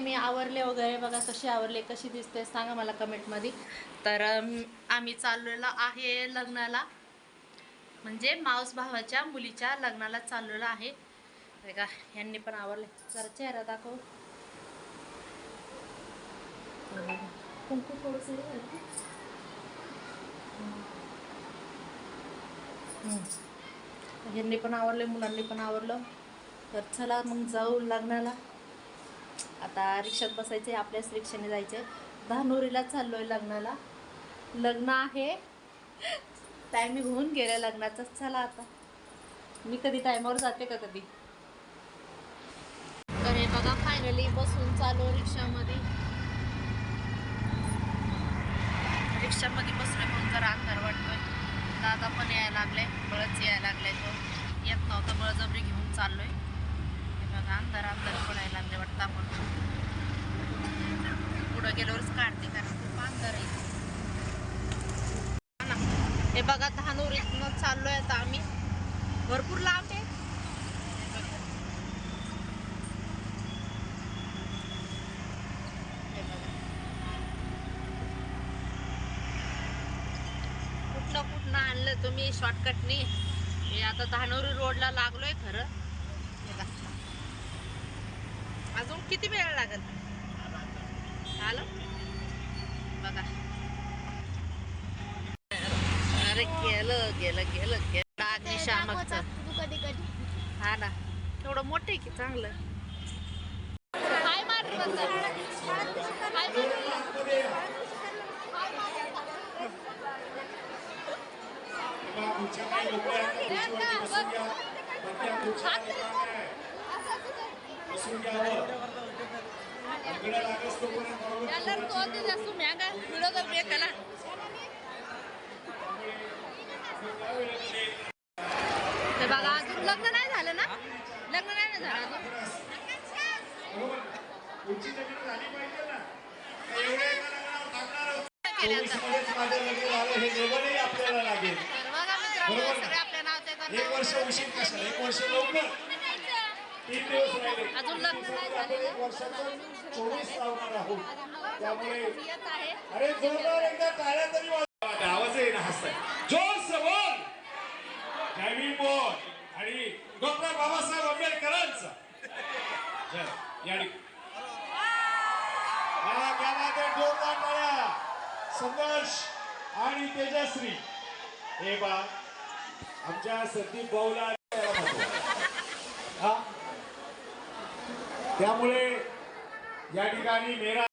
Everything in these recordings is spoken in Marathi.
आणि मी आवरले वगैरे बघा कशी आवरले कशी दिसते सांगा मला कमेंटमध्ये. तर आम्ही चाललेलो आहे लग्नाला. म्हणजे मावस भावाच्या मुलीच्या लग्नाला चाललेलो आहे. बघा यांनी पण आवरले. जरा चेहरा दाखव. कुंकू थोडंसं यांनी पण आवरले मुलांनी पण आवरलं. तर चला मग जाऊ लग्नाला. आता रिक्षात बसायचे आपल्याच रिक्षाने जायचे. धानोरीला चाललोय लग्नाला. लग्न आहे. टायमिंग होऊन गेलं लग्नाचाच चला आता. मी कधी टायमावर जाते का कधी? तर हे बघा फायनली बसून चालू रिक्षामध्ये. रिक्षामध्ये बसलोय म्हणून जरा अंधार वाटतोय. दादा पण यायला लागलाय बळच यायला लागलाय तो. येत नव्हतं बळजबरी घेऊन चाललोय. अंधार अंधार पडायला लागले वाटतं आपण. पुढं गेल्यावरच काढते कारण खूप अंधार आहे. हे बघा धानूर इथनं चाललोय आता आम्ही. भरपूर लांब आहे. कुठनं कुठनं आणलं तुम्ही शॉर्टकटनी हे आता धानोरी रोडला लागलोय खरं हे बघा. अजून किती वेळ लागेल आलं बघा अरे गेलं गेलं गेलं गेलं अग्निशामकचं कधी कधी हा ना तेवढं मोठं की चांगलं काय मार पुढच्या काही लोक आहेत त्या खुर्चीवरती बसून घ्या पण त्या खुर्च्या लोकांना आहे. बसून घ्यावं बघा अजून लग्न नाही झालं ना? लग्न नाही ना झालं अजून? तर आपल्याला लागेल बघा मित्रांनो सगळे आपल्या एक वर्ष उशीर कशाला? एक वर्ष लवकर. तीन दिवस राहिले. चोवीस लावणार आहोत. त्यामुळे अरे जोरदार एकदा टाळ्या तरी वाजवा. आवाज आहे ना हसताय जोर से बोल. जय भीम बोल. आणि डॉक्टर बाबासाहेब आंबेडकरांचा. जय. या ठिक- क्या बात आहे जोरदार टाळ्या. संघर्ष आणि तेजश्री. हे बा आमच्या संदीप भाऊला हा त्यामुळे या ठिकाणी मेरा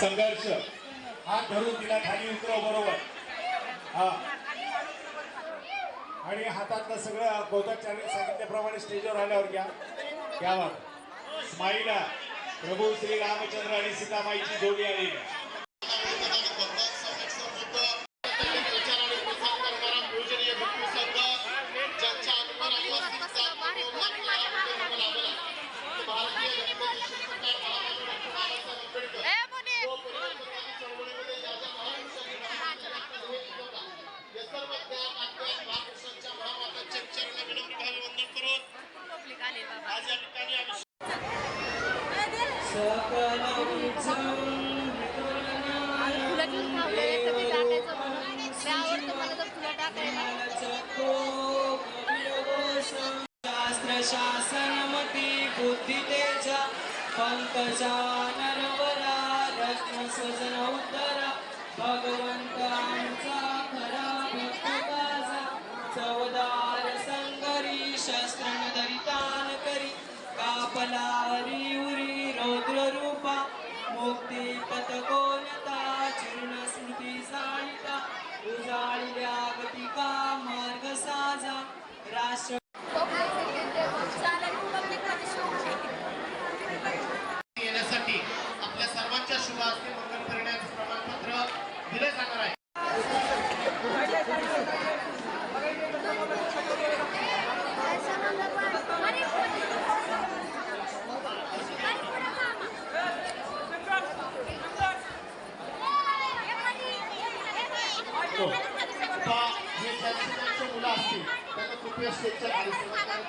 संघर्ष. हात धरून तिला खाली उतरव बरोबर. हा. आणि हातातलं सगळं गौतमचार्य सांगितल्याप्रमाणे स्टेजवर आल्यावर घ्या. घ्यावा माईला प्रभू श्री रामचंद्र आणि सीतामाईची जोडी आली ए मुनी आले बाबा आज या ठिकाणी आम्ही तुला घेऊन थांबलोय टाकायचं म्हणून आवडतं मला तर टाकायला शास्त्र शासनमती बुद्धी तेज पंकजा नरवरा रत्न स्वजन उद्धरा भगवंतांचा classroom.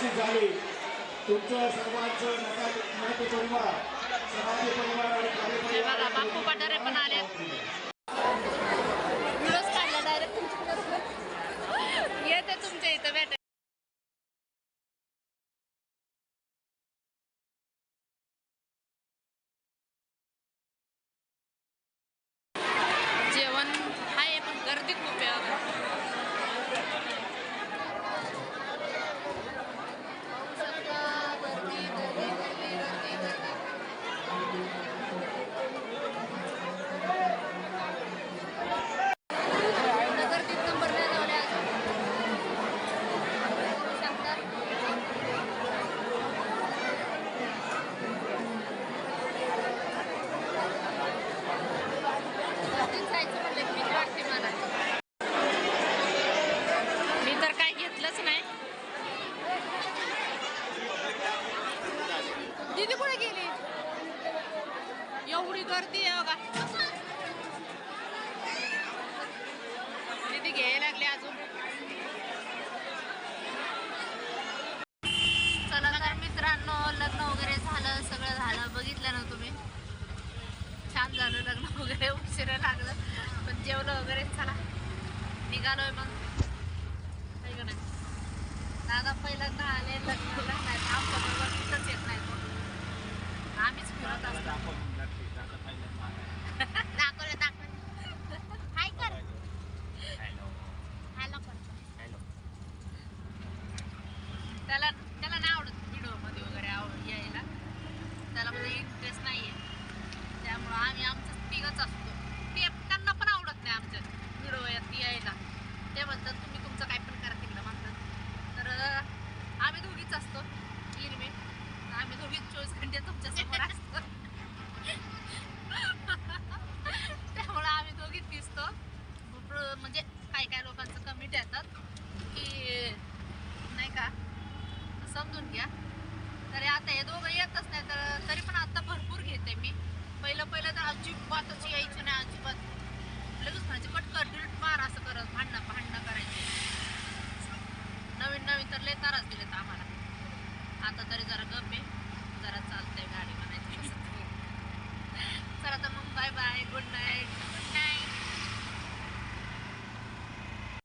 उपस्थित झाले. तुमचं सर्वांचं नका परिवार समाज परिवार आणि बापू जेवलं वगैरे. चला निघालोय मग. काही नाही? दादा पहिल्यांदा आले लग्न नाही आमच्या बरोबर इथंच येत नाही कोण. आम्हीच फिरत असतो. दाखवलं दाखवलं हॅलो. करतो हॅलो त्याला त्याला नाही आवडत व्हिडिओमध्ये वगैरे आवड यायला. त्याला म्हणजे इंटरेस्ट नाही आहे त्यामुळं आम्ही आमचं तिघंच असतो. आमच्या व्हिडिओ यायला ते म्हणतात